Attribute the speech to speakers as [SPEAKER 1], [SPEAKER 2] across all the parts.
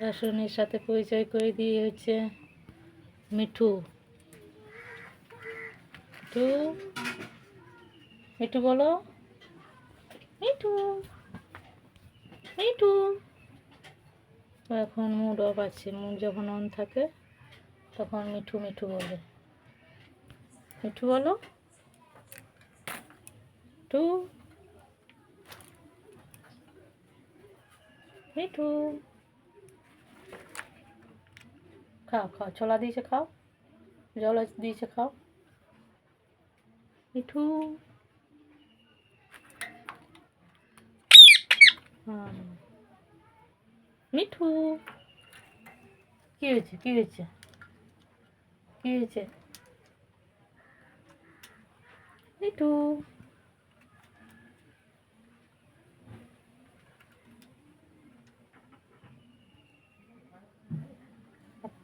[SPEAKER 1] রাসনের সাথে পরিচয় করে দিয়ে হচ্ছে মিঠু। মিঠু? মিঠু বলো। মিঠু। মিঠু। এখন মুড অফ আছে মুড যখন অন থাকে, তখন মিঠু মিঠু বলে। মিঠু বলো। মিঠু। মিঠু। খাও খাও। ছোলা দিয়েছে খাও। জল দিয়েছে খাও। মিঠু। মিঠু। কি হয়েছে কি হয়েছে? কি হয়েছে? মিঠু।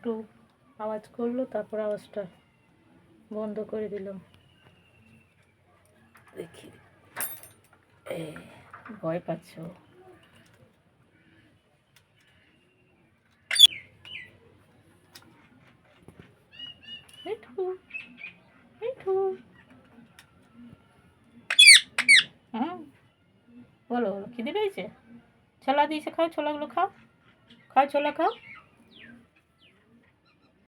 [SPEAKER 1] একটু আওয়াজ করল, তারপর আওয়াজটা বন্ধ করে দিলাম। দেখি ভয় পাচ্ছ? মিঠু বলো খিদে পেয়েছে ছোলা দিয়েছে, খাও ছোলাগুলো, খাও। খাও, ছোলা খাও।